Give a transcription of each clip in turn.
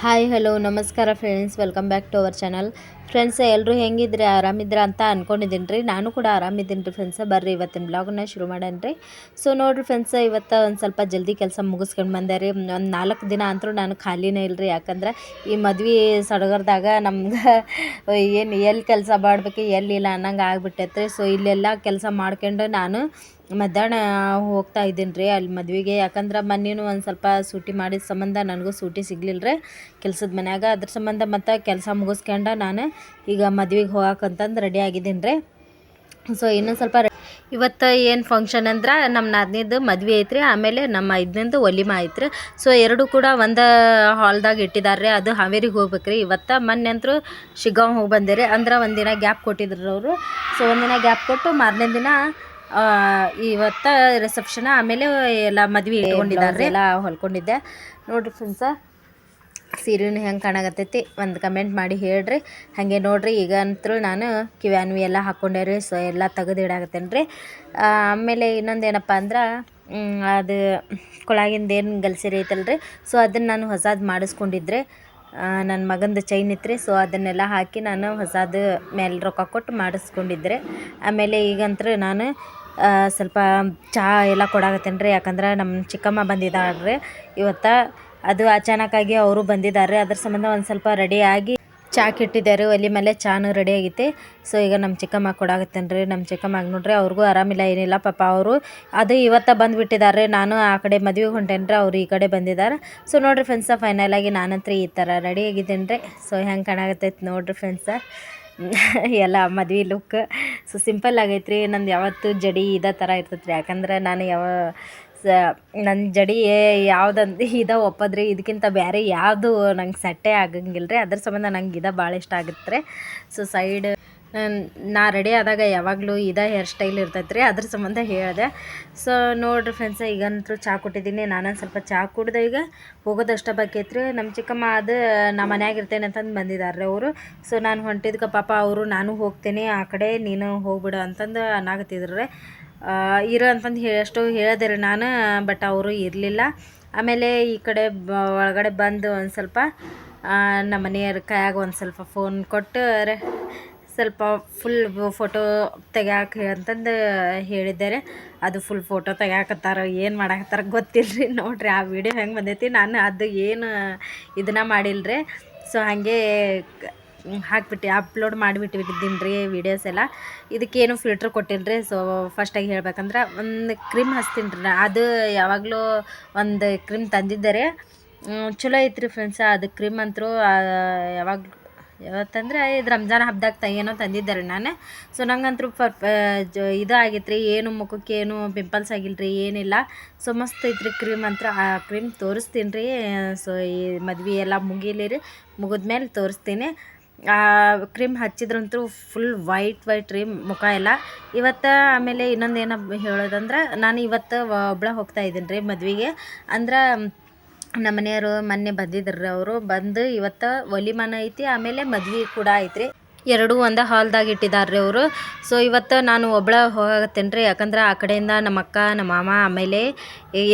Hi, hello, ನಮಸ್ಕಾರ friends welcome back to our channel friends ಎಲ್ಲರೂ ಹೆಂಗಿದ್ರೆ? ಆರಾಮಿದ್ರೆ ಅಂತ ಅಂದ್ಕೊಂಡಿದ್ದೀನಿ ರೀ ನಾನು ಕೂಡ ಆರಾಮಿದ್ದೀನಿ ರೀ ಫ್ರೆಂಡ್ಸ ಬರ್ರಿ, ಇವತ್ತಿನ ಬ್ಲಾಗ್ನ ಶುರು ಮಾಡೋಣ ರೀ ಸೊ ನೋಡಿರಿ ಫ್ರೆಂಡ್ಸ್ ಇವತ್ತು ಒಂದು ಸ್ವಲ್ಪ ಜಲ್ದಿ ಕೆಲಸ ಮುಗಿಸ್ಕೊಂಡು ಬಂದೆ ರೀ ಒಂದು ನಾಲ್ಕು ದಿನ ಅಂತೂ ನಾನು ಖಾಲಿನೇ ಇಲ್ಲರಿ ಯಾಕಂದ್ರೆ ಈ ಮದ್ವೆ ಸಡಗರದಾಗ ನಮ್ಗೆ ಏನು ಎಲ್ಲಿ ಕೆಲಸ ಮಾಡಬೇಕು ಎಲ್ಲಿಲ್ಲ ಅನ್ನಂಗೆ ಆಗ್ಬಿಟ್ಟೈತೆ ಸೊ ಇಲ್ಲೆಲ್ಲ ಕೆಲಸ ಮಾಡ್ಕೊಂಡು ನಾನು ಮಧ್ಯಾಹ್ನ ಹೋಗ್ತಾ ಇದ್ದೀನಿ ರೀ. ಅಲ್ಲಿ ಮದುವೆಗೆ, ಯಾಕಂದ್ರೆ ಮನೇನು ಒಂದು ಸ್ವಲ್ಪ ಸೂಟಿ ಮಾಡಿದ ಸಂಬಂಧ ನನಗೂ ಸೂಟಿ ಸಿಗಲಿಲ್ಲ ರೀ. ಕೆಲ್ಸದ ಮನ್ಯಾಗ ಅದ್ರ ಸಂಬಂಧ ಮತ್ತು ಕೆಲಸ ಮುಗಿಸ್ಕೊಂಡ ನಾನು ಈಗ ಮದ್ವೆಗೆ ಹೋಗಕ್ಕಂತಂದು ರೆಡಿ ಆಗಿದ್ದೀನಿ ರೀ. ಸೊ ಇನ್ನೊಂದು ಸ್ವಲ್ಪ ಇವತ್ತು ಏನು ಫಂಕ್ಷನ್ ಅಂದ್ರೆ ನಮ್ಮ ನಾದಿನಿದು ಮದ್ವೆ ಐತ್ರಿ. ಆಮೇಲೆ ನಮ್ಮ ಐದನೇದು ಒಲಿಮ ಐತ್ರಿ. ಸೊ ಎರಡು ಕೂಡ ಒಂದು ಹಾಲ್ದಾಗ ಇಟ್ಟಿದ್ದಾರೆ ರೀ. ಅದು ಹಾವೇರಿಗೆ ಹೋಗ್ಬೇಕು ರೀ ಇವತ್ತು ಮೊನ್ನೆ ಅಂತೂ ಶಿಗಾಂವ್ ಹೋಗಿ ಬಂದೆ ರೀ ಅಂದ್ರೆ ಒಂದಿನ ಗ್ಯಾಪ್ ಕೊಟ್ಟಿದ್ರು ಅವರು. ಸೊ ಒಂದಿನ ಗ್ಯಾಪ್ ಕೊಟ್ಟು ಮಾರನೇ ದಿನ ಇವತ್ತು ರಿಸೆಪ್ಷನ್ ಆಮೇಲೆ ಎಲ್ಲ ಮದ್ವೆ ಇಟ್ಕೊಂಡಿದ್ದಾರೆ. ಎಲ್ಲ ಹೊಲ್ಕೊಂಡಿದ್ದೆ. ನೋಡ್ರಿ ಫ್ರೆಂಡ್ಸ ಸೀರೆನೂ ಹೆಂಗೆ ಕಾಣಕತ್ತೈತಿ? ಒಂದು ಕಮೆಂಟ್ ಮಾಡಿ ಹೇಳ್ರಿ. ಹಾಗೆ ನೋಡ್ರಿ ಈಗ ಅಂತೂ ನಾನು ಕಿವ್ಯಾನ್ವಿ ಎಲ್ಲ ಹಾಕ್ಕೊಂಡೆ ರೀ ಸೊ ಎಲ್ಲ ತೆಗೆದು ಇಡಾಕತ್ತೇನೆ ರೀ. ಆಮೇಲೆ ಇನ್ನೊಂದು ಏನಪ್ಪ ಅಂದ್ರೆ ಅದು ಕೊಳಗಿಂದ ಏನು ಗಲ್ಸಿರಿ ಐತಲ್ರಿ ಸೊ ಅದನ್ನು ನಾನು ಹೊಸದು ಮಾಡಿಸ್ಕೊಂಡಿದ್ರೆ ನನ್ನ ಮಗಂದು ಚೈನ್ ಇತ್ತು ರೀ ಸೊ ಅದನ್ನೆಲ್ಲ ಹಾಕಿ ನಾನು ಹೊಸದು ಮೇಲೆ ರೊಕ್ಕ ಕೊಟ್ಟು ಮಾಡಿಸ್ಕೊಂಡಿದ್ದೆ ಆಮೇಲೆ ಈಗಂತೂ ನಾನು ಸ್ವಲ್ಪ ಚಹಾ ಎಲ್ಲ ಕೊಡಾಕತ್ತೇನೆ ರೀ ಯಾಕಂದ್ರೆ ನಮ್ಮ ಚಿಕ್ಕಮ್ಮ ಬಂದಿದ್ದಾಳೆ ರೀ ಇವತ್ತು ಅದು ಅಚಾನಕ್ಕಾಗಿ ಅವರು ಬಂದಿದ್ದಾರೆ ಅದ್ರ ಸಂಬಂಧ ಒಂದು ಸ್ವಲ್ಪ ರೆಡಿಯಾಗಿ ಚಾ ಇಟ್ಟಿದ್ದಾರೆ ಒಲೆ ಮೇಲೆ ಚಾನು ರೆಡಿ ಆಗೈತೆ. ಸೊ ಈಗ ನಮ್ಮ ಚಿಕ್ಕಮ್ಮ ಕೊಡಾಕತ್ತೇನೆ ರೀ ನಮ್ಮ ಚಿಕ್ಕಮ್ಮಗೆ ನೋಡ್ರಿ, ಅವ್ರಿಗೂ ಆರಾಮಿಲ್ಲ, ಏನಿಲ್ಲ, ಪಾಪ ಅವರು. ಅದು ಇವತ್ತ ಬಂದುಬಿಟ್ಟಿದ್ದಾರೆ ನಾನು ಆ ಕಡೆ ಮದುವೆಗೆ ಹೊಂಟೇನ್ರಿ, ಅವ್ರು ಈ ಕಡೆ ಬಂದಿದ್ದಾರೆ ಸೊ ನೋಡ್ರಿ ಫ್ರೆಂಡ್ಸ ಫೈನಲಾಗಿ ನಾನಂತ್ರಿ ಈ ಥರ ರೆಡಿ ಆಗಿದ್ದೇನೆ ರೀ ಸೊ ಹೆಂಗೆ ಕಾಣಾಕತ್ತೈತೆ ನೋಡ್ರಿ ಫ್ರೆಂಡ್ಸ ಎಲ್ಲ ಮದ್ವೆ ಲುಕ್ ಸೊ ಸಿಂಪಲ್ ಆಗೈತೆ ರೀ ನಂದು ಯಾವತ್ತು ಜಡಿ ಇದೇ ಥರ ಇರ್ತೈತೆ ರೀ ಯಾಕಂದ್ರೆ ನಾನು ಯಾವ ಸ ನನ್ನ ಜಡಿ ಯಾವುದಂದು ಇದ ಒಪ್ಪದ್ರಿ ಇದಕ್ಕಿಂತ ಬೇರೆ ಯಾವುದು ನಂಗೆ ಸೆಟ್ಟೇ ಆಗಂಗಿಲ್ಲ ರೀ ಅದ್ರ ಸಂಬಂಧ ನಂಗೆ ಇದ ಭಾಳ ಇಷ್ಟ ಆಗುತ್ತೆ ರೀ ಸೊ ಸೈಡ್ ನಾ ರೆಡಿ ಆದಾಗ ಯಾವಾಗಲೂ ಇದೇ ಹೇರ್ ಸ್ಟೈಲ್ ಇರ್ತೈತೆ ರೀ ಅದ್ರ ಸಂಬಂಧ ಹೇಳಿದೆ. ಸೊ ನೋಡಿರಿ ಫ್ರೆಂಡ್ಸ ಈಗಂತೂ ಚಾ ಕೊಟ್ಟಿದ್ದೀನಿ ನಾನೊಂದು ಸ್ವಲ್ಪ ಚಹಾ ಕುಡ್ದೆ ಈಗ. ಹೋಗೋದಷ್ಟ ಬಾಕೈತೆ ರೀ ನಮ್ಮ ಚಿಕ್ಕಮ್ಮ ಅದು ನಮ್ಮ ಮನ್ಯಾಗ ಇರ್ತೇನೆ ಅಂತಂದು ಬಂದಿದ್ದಾರೆ ಅವರು. ಸೊ ನಾನು ಹೊಂಟಿದ್ಕ ಪಾಪ ಅವರು, ನಾನು ಹೋಗ್ತೇನೆ, ಆ ಕಡೆ ನೀನು ಹೋಗ್ಬಿಡು ಅಂತಂದು ಅನ್ನಾಗತ್ತಿದ್ರು ರೀ ಇರು ಅಂತಂದು ಹೇಳಷ್ಟು ಹೇಳಿದೆ ರೀ ನಾನು ಬಟ್ ಅವರು ಇರಲಿಲ್ಲ. ಆಮೇಲೆ ಈ ಕಡೆ ಒಳಗಡೆ ಬಂದು ಒಂದು ಸ್ವಲ್ಪ ನಮ್ಮ ಮನೆಯವ್ರ ಕೈಯಾಗ ಒಂದು ಸ್ವಲ್ಪ ಫೋನ್ ಕೊಟ್ಟು, ರೆ- ಸ್ವಲ್ಪ ಫುಲ್ ಫೋಟೋ ತೆಗ್ಯಾಕೆ ಅಂತಂದು ಹೇಳಿದ್ದಾರೆ. ಅದು ಫುಲ್ ಫೋಟೋ ತೆಗ್ಯಾಕತ್ತಾರ, ಏನು ಮಾಡಾಕತ್ತಾರ ಗೊತ್ತಿಲ್ಲ ರೀ ನೋಡ್ರಿ, ಆ ವಿಡಿಯೋ ಹೆಂಗೆ ಬಂದೈತಿ. ನಾನು ಅದು ಏನು ಇದನ್ನ ಮಾಡಿಲ್ಲ ರೀ ಸೊ ಹಾಗೆ ಹಾಕ್ಬಿಟ್ಟು ಅಪ್ಲೋಡ್ ಮಾಡಿಬಿಟ್ಟಿದ್ದೀನಿ ರೀ ವೀಡಿಯೋಸ್ ಎಲ್ಲ. ಇದಕ್ಕೇನು ಫಿಲ್ಟ್ರ್ ಕೊಟ್ಟಿಲ್ಲ ರೀ ಸೊ ಫಸ್ಟಾಗಿ ಹೇಳ್ಬೇಕಂದ್ರೆ, ಒಂದು ಕ್ರೀಮ್ ಹಚ್ತೀನಿ ರೀ ಅದು ಯಾವಾಗಲೂ ಒಂದು ಕ್ರೀಮ್ ತಂದಿದ್ದಾರೆ ಚಲೋ ಐತ್ರಿ ಫ್ರೆಂಡ್ಸ ಅದು ಕ್ರೀಮ್ ಅಂತೂ ಯಾವಾಗ ಯಾವತ್ತಂದ್ರೆ ಇದು ರಂಜಾನ್ ಹಬ್ಬದಾಗ ತ ಏನೋ ತಂದಿದ್ದಾರೆ ನಾನು. ಸೊ ನಂಗಂತೂ ಜ ಇದು ಆಗೈತೆ ರೀ ಏನು ಮುಖಕ್ಕೆ ಏನು ಪಿಂಪಲ್ಸ್ ಆಗಿಲ್ಲ ಏನಿಲ್ಲ. ಸೊ ಮಸ್ತ್ ಐತ್ರಿ ಕ್ರೀಮ್ ಅಂತ ಆ ಕ್ರೀಮ್ ತೋರಿಸ್ತೀನಿ ರೀ ಸೊ ಈ ಮದ್ವೆ ಎಲ್ಲ ಮುಗೀಲಿ ರೀ ಮುಗಿದ್ಮೇಲೆ ತೋರಿಸ್ತೀನಿ. ಆ ಕ್ರೀಮ್ ಹಚ್ಚಿದ್ರಂತೂ ಫುಲ್ ವೈಟ್ ವೈಟ್ ರೀ ಮುಖ ಎಲ್ಲ. ಇವತ್ತು ಆಮೇಲೆ ಇನ್ನೊಂದು ಏನಪ್ಪ ಹೇಳೋದಂದ್ರೆ, ನಾನು ಇವತ್ತು ಒಬ್ಳೆ ಹೋಗ್ತಾ ಇದ್ದೀನಿ ರೀ ಮದುವೆಗೆ. ಅಂದ್ರೆ ನಮ್ಮ ಮನೆಯವರು ಮೊನ್ನೆ ಬಂದಿದ್ರು ಅವರು. ಬಂದು ಇವತ್ತು ಒಲಿಮಾನ ಐತಿ, ಆಮೇಲೆ ಮದ್ವೆ ಕೂಡ ಐತ್ರಿ. ಎರಡೂ ಒಂದೇ ಹಾಲ್ದಾಗ ಇಟ್ಟಿದ್ದಾರೆ ರೀ ಅವರು. ಸೊ ಇವತ್ತು ನಾನು ಒಬ್ಳ ಹೋಗತ್ತೇನೆ ರೀ ಯಾಕಂದ್ರೆ ಆ ಕಡೆಯಿಂದ ನಮ್ಮ ಅಕ್ಕ, ನಮ್ಮ ಮಾಮ, ಆಮೇಲೆ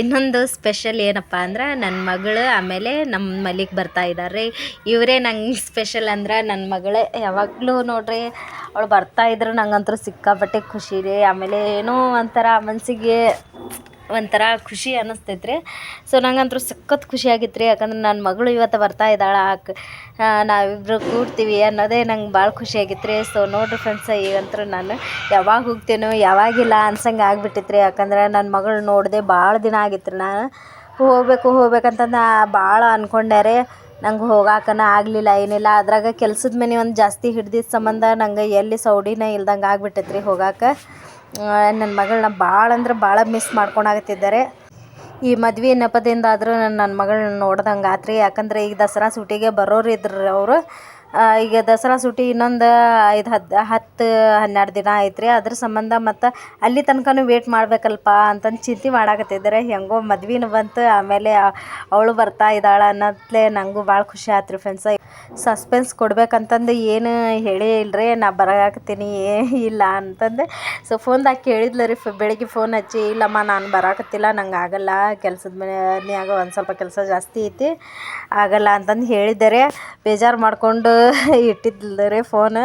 ಇನ್ನೊಂದು ಸ್ಪೆಷಲ್ ಏನಪ್ಪ ಅಂದ್ರೆ ನನ್ನ ಮಗಳು, ಆಮೇಲೆ ನಮ್ಮ ಮಲಿಗೆ ಬರ್ತಾ ಇದ್ದಾರೆ ಇವರೇ ನಂಗೆ ಸ್ಪೆಷಲ್ ಅಂದ್ರೆ ನನ್ನ ಮಗಳೇ. ಯಾವಾಗಲೂ ನೋಡ್ರಿ, ಅವಳು ಬರ್ತಾ ಇದ್ರು ನಂಗಂತೂ ಸಿಕ್ಕಾಪಟ್ಟೆ ಖುಷಿ ರೀ. ಆಮೇಲೆ ಏನೋ ಒಂಥರ ಮನಸ್ಸಿಗೆ ಒಂಥರ ಖುಷಿ ಅನ್ನಿಸ್ತೈತೆ ರೀ ಸೊ ನಂಗಂತೂ ಸಖತ್ ಖುಷಿ ಆಗಿತ್ತು ರೀ ಯಾಕಂದ್ರೆ ನನ್ನ ಮಗಳು ಇವತ್ತು ಬರ್ತಾ ಇದ್ದಾಳೆ. ಆಕ್ ನಾವಿಬ್ಬರು ಕೂಡ್ತೀವಿ ಅನ್ನೋದೇ ನಂಗೆ ಭಾಳ ಖುಷಿ ಆಗಿತ್ತು ರೀ ಸೊ ನೋಡಿರಿ ಫ್ರೆಂಡ್ಸ ಈಗಂತೂ ನಾನು ಯಾವಾಗ ಹೋಗ್ತೇನೋ, ಯಾವಾಗಿಲ್ಲ ಅನ್ಸಂಗೆ ಆಗಿಬಿಟ್ಟಿತ್ತು ರೀ ಯಾಕಂದ್ರೆ ನನ್ನ ಮಗಳು ನೋಡಿದೆ ಭಾಳ ದಿನ ಆಗಿತ್ತು ರೀ ನಾನು ಹೋಗ್ಬೇಕು, ಹೋಗ್ಬೇಕಂತಂದು ಭಾಳ ಅಂದ್ಕೊಂಡೆ ರೀ. ನಂಗೆ ಹೋಗಾಕನ ಆಗಲಿಲ್ಲ, ಏನಿಲ್ಲ. ಅದ್ರಾಗ ಕೆಲ್ಸದ ಮನೆ ಒಂದು ಜಾಸ್ತಿ ಹಿಡ್ದಿದ್ದ ಸಂಬಂಧ ನಂಗೆ ಎಲ್ಲಿ ಸೌಡಿನೇ ಇಲ್ದಂಗೆ ಆಗ್ಬಿಟ್ಟೈತೆ ರೀ ಹೋಗಾಕ. ನನ್ನ ಮಗಳನ್ನ ಭಾಳ ಅಂದ್ರೆ ಭಾಳ ಮಿಸ್ ಮಾಡ್ಕೊಳಕತ್ತಿದ್ದಾರೆ ಈ ಮದ್ವೆ ನೆಪದಿಂದ ಆದರೂ ನನ್ನ ನನ್ನ ಮಗಳನ್ನ ನೋಡ್ದಂಗೆ ಆತ್ರಿ ಯಾಕಂದ್ರೆ ಈಗ ದಸರಾ ಸೂಟಿಗೆ ಬರೋರು ಇದ್ರು ಅವರು. ಈಗ ದಸರಾ ಸೂಟಿ ಇನ್ನೊಂದು ಐದು ಹತ್ತು ಹತ್ತು, ಹನ್ನೆರಡು ದಿನ ಐತ್ರಿ. ಅದ್ರ ಸಂಬಂಧ ಮತ್ತು ಅಲ್ಲಿ ತನಕನೂ ವೇಟ್ ಮಾಡಬೇಕಲ್ಪ ಅಂತಂದು ಚಿಂತೆ ಮಾಡಾಕತ್ತಿದ್ದಾರೆ ಹೆಂಗೋ ಮದ್ವೆನೂ ಬಂತು, ಆಮೇಲೆ ಅವಳು ಬರ್ತಾ ಇದ್ದಾಳೆ ಅನ್ನತ್ಲೆ ನನಗೂ ಭಾಳ ಖುಷಿ ಆಯ್ತು ರೀ ಫ್ರೆಂಡ್ಸ ಸಸ್ಪೆನ್ಸ್ ಕೊಡ್ಬೇಕಂತಂದು ಏನು ಹೇಳೇ ಇಲ್ರಿ, ನಾ ಬರಾಕತ್ತೀನಿ ಇಲ್ಲ ಅಂತಂದು. ಸೊ ಫೋನ್ದಾಗ ಕೇಳಿದ್ಲು ರೀ ಬೆಳಿಗ್ಗೆ ಫೋನ್ ಹಚ್ಚಿ, ಇಲ್ಲಮ್ಮ ನಾನು ಬರಾಕತ್ತಿಲ್ಲ, ನಂಗೆ ಆಗಲ್ಲ, ಕೆಲ್ಸದ ಮನೆಯಾಗ ಒಂದು ಸ್ವಲ್ಪ ಕೆಲಸ ಜಾಸ್ತಿ ಐತಿ, ಆಗಲ್ಲ ಅಂತಂದು ಹೇಳಿದ್ದಾರೆ. ರೀ ಬೇಜಾರು ಮಾಡಿಕೊಂಡು ಇಟ್ಟಿದ್ಲು ರೀ ಫೋನ್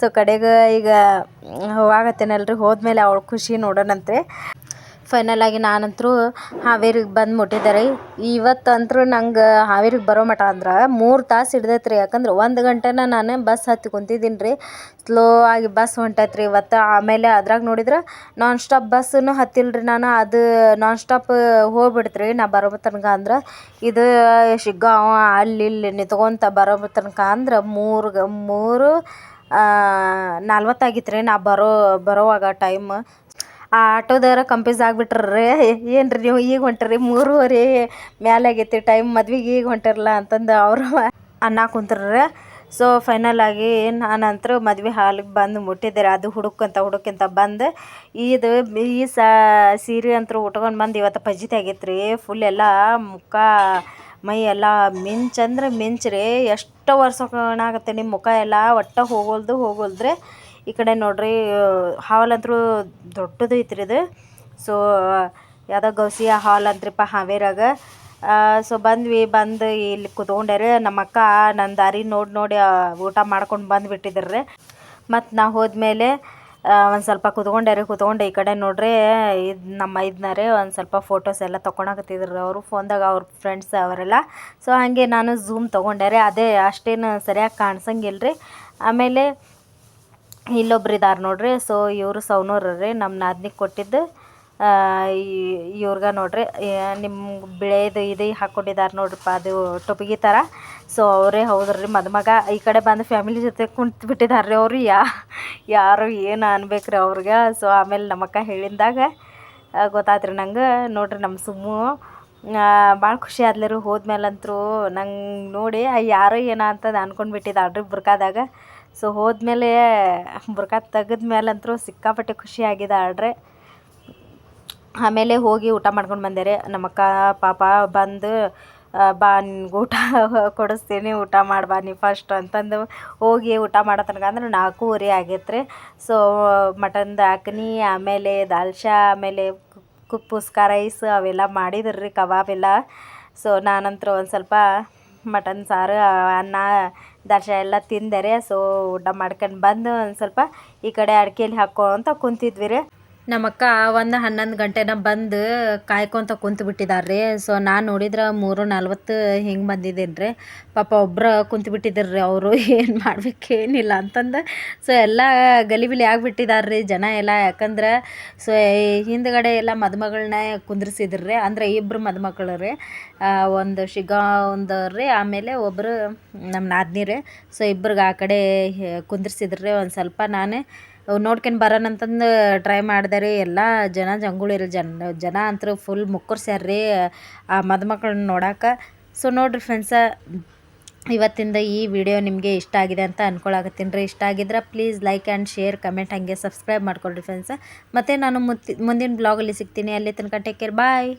ಸೊ ಕಡೆಗೆ ಈಗ ಹೋಗತ್ತೇನಲ್ರಿ ಹೋದ್ಮೇಲೆ ಅವ್ಳ ಖುಷಿ ನೋಡೋಣಂತೆ ಫೈನಲ್ ಆಗಿ ನಾನಂತರೂ ಹಾವೇರಿಗೆ ಬಂದು ಮುಟ್ಟಿದ್ದೆ ರೀ. ನಂಗೆ ಹಾವೇರಿಗೆ ಬರೋ ಮಟ ಅಂದ್ರೆ ಮೂರು ತಾಸು ಹಿಡ್ದೈತೆ ರೀ. ಯಾಕಂದ್ರೆ ಒಂದು ಗಂಟೆನ ನಾನು ಬಸ್ ಹತ್ತಿ ಕುಂತಿದ್ದೀನಿ ರೀ. ಸ್ಲೋ ಆಗಿ ಬಸ್ ಹೊಂಟೈತೆ ರೀ. ಇವತ್ತು ಆಮೇಲೆ ಅದ್ರಾಗ ನೋಡಿದ್ರೆ ನಾನ್ ಸ್ಟಾಪ್ ಬಸ್ಸನ್ನು ಹತ್ತಿಲ್ಲ ರೀ ನಾನು. ಅದು ನಾನ್ ಸ್ಟಾಪ್ ಹೋಗ್ಬಿಡ್ತು ರೀ ನಾ ಬರೋ ತನಕ ಅಂದ್ರೆ. ಇದು ಶಿಗ್ಗಾಂವ ಅಲ್ಲಿ ಇಲ್ಲಿ ನಿಂತ್ಕೊಂತ ಬರೋ ತನಕ ಅಂದ್ರೆ ಮೂರು ಮೂರು ನಲ್ವತ್ತಾಗಿತ್ತು ರೀ ನಾ ಬರೋ, ಬರೋವಾಗ ಟೈಮ್ ಆ ಆಟೋದವ್ರು ಕಂಪ್ಯೂಸ್ ಆಗ್ಬಿಟ್ರು ಏನು ರೀ ನೀವು ಈಗ ಹೊಂಟ್ರಿ? ಮೂರುವರೆ ಮ್ಯಾಲೆ ಆಗೈತಿ ಟೈಮ್, ಮದ್ವೆಗೆ ಈಗ ಹೊಂಟಿರಲ್ಲ ಅಂತಂದು ಅವರು ಅನ್ನ ಕುಂತ್ರು ಸೊ ಫೈನಲ್ ಆಗಿ ನಾನಂತರೂ ಮದ್ವೆ ಹಾಲಿಗೆ ಬಂದು ಮುಟ್ಟಿದ್ದೆ ರೀ ಅದು ಹುಡುಕಂತ ಹುಡುಕಂತ ಬಂದು ಇದು ಈ ಸೀರೆ ಅಂತೂ ಉಟ್ಕೊಂಡು ಬಂದು ಇವತ್ತು ಪಜಿತಿ ಆಗೈತ್ರಿ. ಫುಲ್ ಎಲ್ಲ ಮುಖ, ಮೈ ಎಲ್ಲ ಮಿಂಚಂದ್ರೆ ಮಿಂಚ್ರಿ ಎಷ್ಟು ವರ್ಷ ನಿಮ್ಮ ಮುಖ ಎಲ್ಲ ಒಟ್ಟು ಹೋಗೋಲ್ದು ಹೋಗೋಲ್ದ್ರಿ. ಈ ಕಡೆ ನೋಡ್ರಿ ಹಾಲ್ ಅಂತೂ ದೊಡ್ಡದು ಐತ್ರಿ ಇದು. ಸೊ ಯಾವುದೋ ಗೌಸಿಯ ಹಾಲ್ ಅಂತ್ರಿಪ್ಪ ಹಾವೇರಾಗ. ಸೊ ಬಂದ್ವಿ, ಬಂದು ಇಲ್ಲಿ ಕುತ್ಕೊಂಡ್ಯಾರ ನಮ್ಮ ಅಕ್ಕ ನನ್ನ ದಾರಿ ನೋಡಿ ನೋಡಿ ಊಟ ಮಾಡ್ಕೊಂಡು ಬಂದುಬಿಟ್ಟಿದ್ರು ರೀ ಮತ್ತು ನಾ ಹೋದ್ಮೇಲೆ ಒಂದು ಸ್ವಲ್ಪ ಕುತ್ಕೊಂಡ್ಯಾರ ಕುತ್ಕೊಂಡು ಈ ಕಡೆ ನೋಡ್ರಿ, ಇದು ನಮ್ಮ ಇದ್ನಾರೆ, ಒಂದು ಸ್ವಲ್ಪ ಫೋಟೋಸ್ ಎಲ್ಲ ತೊಗೊಳಕತ್ತಿದ್ರು ಅವರು ಫೋನ್ದಾಗ ಅವ್ರ ಫ್ರೆಂಡ್ಸ್ ಅವರೆಲ್ಲ. ಸೊ ಹಾಗೆ ನಾನು ಝೂಮ್ ತೊಗೊಂಡ್ಯಾರೆ ಅದೇ ಅಷ್ಟೇನು ಸರಿಯಾಗಿ ಕಾಣ್ಸಂಗಿಲ್ಲ ರೀ ಆಮೇಲೆ ಇಲ್ಲೊಬ್ರು ಇದಾರೆ ನೋಡ್ರಿ. ಸೊ ಇವರು ಸೌನೂರು ರೀ ನಮ್ಮ ನಾದ್ನಿಗೆ ಕೊಟ್ಟಿದ್ದು. ಇವ್ರಿಗೆ ನೋಡ್ರಿ ನಿಮ್ಮ ಬಿಳೇದು ಇದು ಹಾಕ್ಕೊಂಡಿದ್ದಾರೆ ನೋಡ್ರಿಪ್ಪ, ಅದು ಟೊಪಿಗೆ ಥರ ಸೊ ಅವರೇ ಹೌದ್ರಿ, ಮದುಮಗ ಈ ಕಡೆ ಬಂದು ಫ್ಯಾಮಿಲಿ ಜೊತೆ ಕುಂತು ಬಿಟ್ಟಿದ್ದಾರೆ ರೀ ಅವರು. ಯಾ, ಯಾರು ಏನು ಅನ್ಬೇಕು ರೀ ಅವ್ರಿಗೆ. ಸೊ ಆಮೇಲೆ ನಮ್ಮಕ್ಕ ಹೇಳಿದಾಗ ಗೊತ್ತಾತ್ರಿ ನಂಗೆ. ನೋಡ್ರಿ ನಮ್ಮ ಸುಮ್ಮು. ಭಾಳ ಖುಷಿ ಆದ್ಲರು ಹೋದ್ಮೇಲಂತೂ ನಂಗೆ ನೋಡಿ ಯಾರೋ ಏನೋ ಅಂತಂದು ಅನ್ಕೊಂಡು ಬಿಟ್ಟಿದ್ದಾಳ್ರಿ ಬುರ್ಕಾದಾಗ. ಸೊ ಹೋದ್ಮೇಲೆ ಬುರ್ಕ ತೆಗೆದ ಮೇಲಂತೂ ಸಿಕ್ಕಾಪಟ್ಟೆ ಖುಷಿ ಆಗಿದೆ ಆಡ್ರೆ ಆಮೇಲೆ ಹೋಗಿ ಊಟ ಮಾಡ್ಕೊಂಡು ಬಂದೆ ನಮ್ಮಕ್ಕ, ಪಾಪ ಬಂದು ಬಾ, ನಿನ್ಗೆ ಊಟ ಕೊಡಿಸ್ತೀನಿ, ಊಟ ಮಾಡ್ಬಾ ನೀ ಫಸ್ಟ್ ಅಂತಂದು ಹೋಗಿ ಊಟ ಮಾಡೋ ತನಕ ಅಂದ್ರೆ ನಾಲ್ಕೂವರೆ ಆಗೈತೆ ರೀ. ಸೊ ಮಟನ್ದು ಅಕ್ನಿ ಆಮೇಲೆ ದಾಲ್ಶಾ ಆಮೇಲೆ ಕುಪ್ಪುಸ್ಕ ರೈಸ್ ಅವೆಲ್ಲ ಮಾಡಿದ್ರು ರೀ ಕಬಾಬ್ ಎಲ್ಲ. ಸೊ ನಾನಂತೂ ಒಂದು ಸ್ವಲ್ಪ ಮಟನ್, ಸಾರು, ಅನ್ನ ದರ್ಶ ಎಲ್ಲ ತಿಂದರೆ ಸೊ ಊಟ ಮಾಡ್ಕೊಂಡು ಬಂದು ಒಂದು ಸ್ವಲ್ಪ ಈ ಕಡೆ ಅಡ್ಕೆಲಿ ಹಾಕ್ಕೊಂತ ಕುಂತಿದ್ವಿ ರೀ. ನಮ್ಮಕ್ಕ ಒಂದು ಹನ್ನೊಂದು ಗಂಟೆನ ಬಂದು ಕಾಯ್ಕೊಂತ ಕುಂತು ಬಿಟ್ಟಿದ್ದಾರೆ ರೀ ಸೊ ನಾನು ನೋಡಿದ್ರೆ ಮೂರು ನಲ್ವತ್ತು ಹಿಂಗೆ ಬಂದಿದ್ದೀನಿ ರೀ ಪಾಪ ಒಬ್ಬರು ಕುಂತು ಬಿಟ್ಟಿದ್ದಾರೆ ರೀ ಅವರು ಏನು ಮಾಡ್ಬೇಕೇನಿಲ್ಲ ಅಂತಂದು. ಸೊ ಎಲ್ಲ ಗಲಿಬಿಲಿ ಆಗಿಬಿಟ್ಟಿದ್ದಾರೆ ರೀ ಜನ ಎಲ್ಲ. ಯಾಕಂದ್ರೆ ಸೊ ಹಿಂದ್ಗಡೆ ಎಲ್ಲ ಮದುಮಗಳನ್ನ ಕುಂದ್ರಿಸಿದ್ರು. ರೀ ಅಂದರೆ ಇಬ್ಬರು ಮದುಮಕ್ಳು ರೀ. ಒಂದು ಶಿಗಾ, ಒಂದು ರೀ. ಆಮೇಲೆ ಒಬ್ಬರು ನಮ್ಮ ನಾದಿನಿ ರೀ. ಸೊ ಇಬ್ರಿಗೆ ಆ ಕಡೆ ಕುಂದ್ರಿಸಿದ್ರು ರೀ ಒಂದು ಸ್ವಲ್ಪ. ನಾನೇ ನೋಡ್ಕೊಂಡು ಬರೋಣ ಅಂತಂದು ಟ್ರೈ ಮಾಡಿದೆ ರೀ. ಎಲ್ಲ ಜನ ಜಂಗುಳಿರಿ ಜನ ಜನ ಅಂತೂ ಫುಲ್ ಮುಕ್ಕರ್ಸ್ಯಾರ ರೀ ಆ ಮದುಮಕ್ಳನ್ನ ನೋಡಕ್ಕೆ ಸೊ ನೋಡಿರಿ ಫ್ರೆಂಡ್ಸ ಇವತ್ತಿಂದ ಈ ವಿಡಿಯೋ ನಿಮಗೆ ಇಷ್ಟ ಆಗಿದೆ ಅಂತ ಅಂದ್ಕೊಳಕತ್ತೀನಿ ರೀ. ಇಷ್ಟ ಆಗಿದ್ರೆ please like and share comment ಹಾಗೆ ಸಬ್ಸ್ಕ್ರೈಬ್ ಮಾಡ್ಕೊಳ್ರಿ ಫ್ರೆಂಡ್ಸ ಮತ್ತು ನಾನು ಮುಂದಿನ ಬ್ಲಾಗಲ್ಲಿ ಸಿಗ್ತೀನಿ. ಅಲ್ಲಿ ತನಕ ಟೇಕ್ ಕೇರ್ ಬಾಯ್